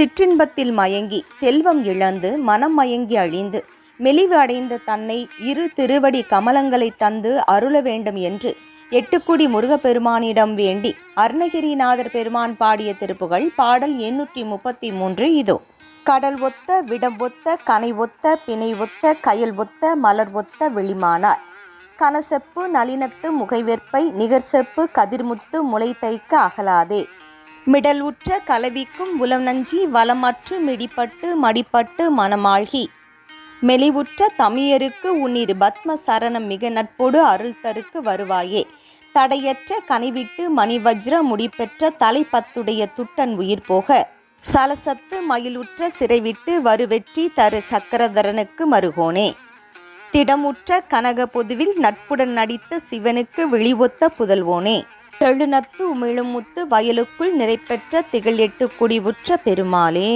சிற்றின்பத்தில் மயங்கி செல்வம் இழந்து மனம் மயங்கி அழிந்து மெலிவு அடைந்த தன்னை இரு திருவடி கமலங்களை தந்து அருள வேண்டும் என்று எட்டுக்குடி முருகப்பெருமானிடம் வேண்டி அருணகிரிநாதர் பெருமான் பாடிய திருப்புகள் பாடல் எண்ணூற்றி முப்பத்தி மூன்று இதோ. கடல் ஒத்த விடம் ஒத்த கனை ஒத்த பிணை ஒத்த கயல் ஒத்த மலர் ஒத்த வெளிமானார். கனசெப்பு நளினத்து முகைவெற்பை நிகர்செப்பு கதிர்முத்து முளை தைக்க அகலாதே. மிடல் உற்ற கலவிக்கும் உலநஞ்சி வளமற்று மிடிப்பட்டு மடிப்பட்டு மனமாழ்கி. மெலிவுற்ற தமியருக்கு உன்னிரு பத்ம சரணம் மிக நட்போடு அருள் தருக்கு வருவாயே. தடையற்ற கனிவிட்டு மணிவஜ்ர முடிப்பெற்ற தலைப்பத்துடைய துட்டன் உயிர் போக. சலசத்து மயிலுற்ற சிறைவிட்டு வருவெற்றி தரு சக்கரதரனுக்கு மருகோனே திடமுற்ற கனக பொதுவில் நட்புடன் நடித்த சிவனுக்கு விழிவொத்த புதல்வோனே. தெழுநத்து உமிழுமுத்து வயலுக்குள் நிறைப்பெற்ற திகழெட்டு குடிவுற்ற பெருமாளே.